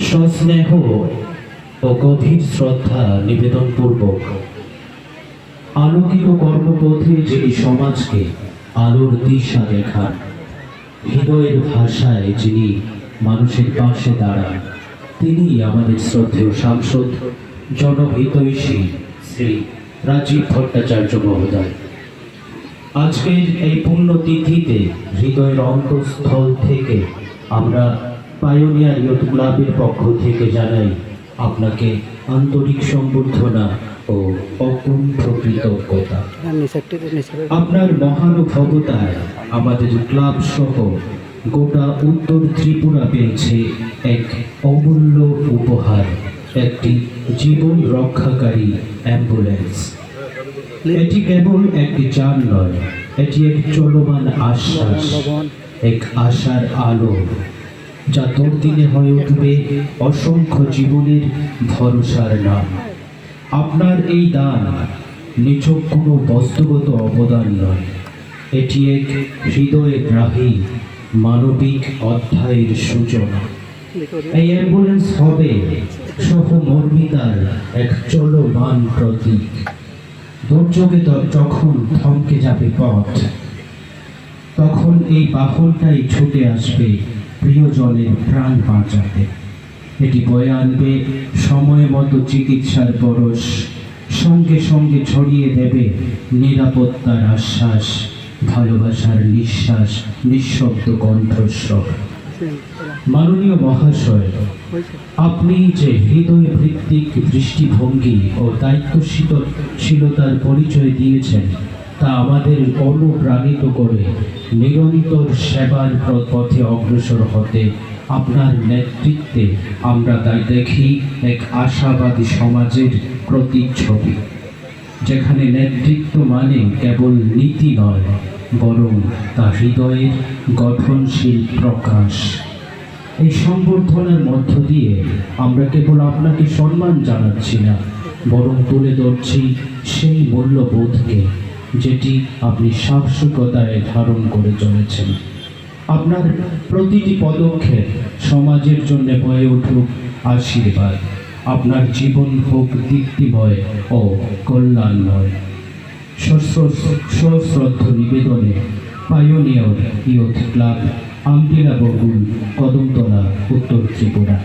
সস্নেহ ও গভীর শ্রদ্ধা নিবেদন পূর্বক আলোকিত কর্মপথে যিনি সমাজকে আলোর দিশা দেখান, হৃদয়ের ভাষায় যিনি মানুষের পাশে দাঁড়ান, তিনি আমাদের শ্রদ্ধেয় সাংসদ, জনহিতৈষী শ্রী রাজীব ভট্টাচার্য মহোদয়। আজকের এই পুণ্যতিথিতে হৃদয়ের অন্তঃস্থল থেকে আমরা পায়োনিয়ার ইয়ুথ ক্লাবের পক্ষ থেকে জানাই আপনাকে আন্তরিক সম্বর্ধনা ও অকুণ্ঠ কৃতজ্ঞতা। আপনার মহানুভবতায় আমাদের ক্লাব সহ গোটা উত্তর ত্রিপুরা পেয়েছে এক অমূল্য উপহার, একটি জীবন রক্ষাকারী অ্যাম্বুলেন্স এটি কেবল একটি যান নয় এটি এক চলমান আশ্বাস, এক আশার আলো, যা দুর্দিনে হয়ে উঠবে অসংখ্য জীবনের ভরসার নাম। আপনার এই দান নিছক কোনো বস্তুগত অবদান নয়। এটি এক হৃদয়ে গ্রাহী মানবিক অধ্যায়ের সূচনা। এই অ্যাম্বুলেন্স হবে সহমর্মিতার এক চলমান প্রতীক। দুর্যোগে যখন থমকে যাবে পথ, তখন এই বাহনটাই ছুটে আসবে প্রিয়জনের প্রাণ বাঁচাতে। এটি বয়ে আনবে সময় মতো চিকিৎসার পরশ, সঙ্গে সঙ্গে ছড়িয়ে দেবে নিরাপত্তার আশ্বাস, ভালোবাসার নিঃশ্বাস, নিঃশব্দ কণ্ঠস্বর। মাননীয় মহাশয় আপনি যে হৃদয় ভিত্তিক দৃষ্টিভঙ্গি ও দায়িত্বশীলতার পরিচয় দিয়েছেন তা আমাদের অনুপ্রাণিত করে নিরন্তর সেবার পথে অগ্রসর হতে আপনার নেতৃত্বে আমরা তাই দেখি এক আশাবাদী সমাজের প্রতিচ্ছবি যেখানে নেতৃত্ব মানে কেবল নীতি নয় বরং তা হৃদয়ের গঠনশীল প্রকাশ। এই সম্বর্ধনার মধ্য দিয়ে আমরা কেবল আপনাকে সম্মান জানাচ্ছি না, বরং তুলে ধরছি সেই মূল্যবোধকে যেটি আপনি সাহসিকতায় ধারণ করে চলেছেন। আপনার প্রতিটি পদক্ষেপ সমাজের জন্য হয়ে উঠুক আশীর্বাদ। আপনার জীবন হোক দীপ্তিময় ও কল্যাণময়। সশ্রদ্ধ নিবেদনে pioneer youth club Amtila Bagul Kadamtala উত্তর ত্রিপুরা।